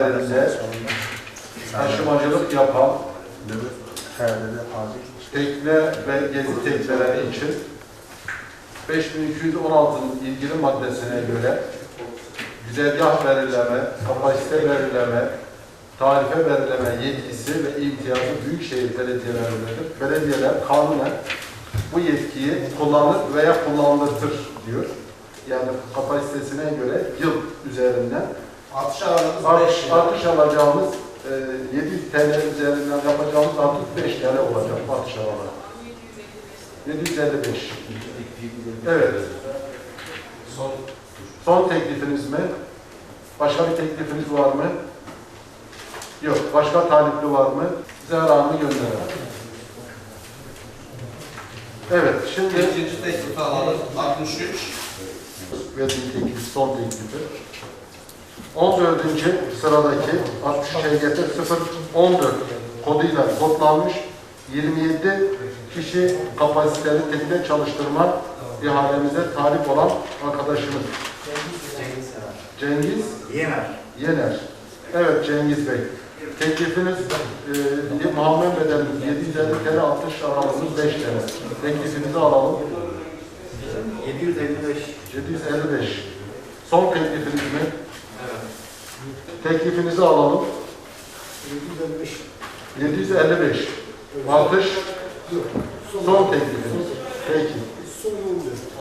Üzerinde taşımacılık yapan tekne ve gezi tekneleri için 5216'nın ilgili maddesine göre güzergah belirleme, kapasite belirleme, tarife belirleme yetkisi ve imtiyazı Büyükşehir Belediyeleri'ndedir. Belediyeler kanunen bu yetkiyi kullanır veya kullandırtır diyor. Yani kapasitesine göre yıl üzerinden Atış alanımız 5 Artış, yıl. artış alacağımız e, 7 TL üzerinden yapacağımız artık 5 TL olacak artış alanı. 755. Evet. Son Son teklifiniz mi? Başka bir teklifiniz var mı? Yok. Başka talipli var mı? Zehra gönderelim. Evet. Şimdi ikinci teklifi alalım. 63. verdiğim teklif son teklifi. 14. sıradaki 60 HGT 014 koduyla kodlanmış 27 kişi kapasiteli tekne çalıştırma ihalemize talip olan arkadaşımız Cengiz Yener. Yener. Evet Cengiz Bey. Teklifiniz e, Muhammed bedelimiz 750 TL 60 aralığımız 5 TL. Teklifinizi alalım. 755. 755. Son teklifiniz mi? Teklifinizi alalım. 755. 755. Artış. Son teklifiniz. Peki. Son 14.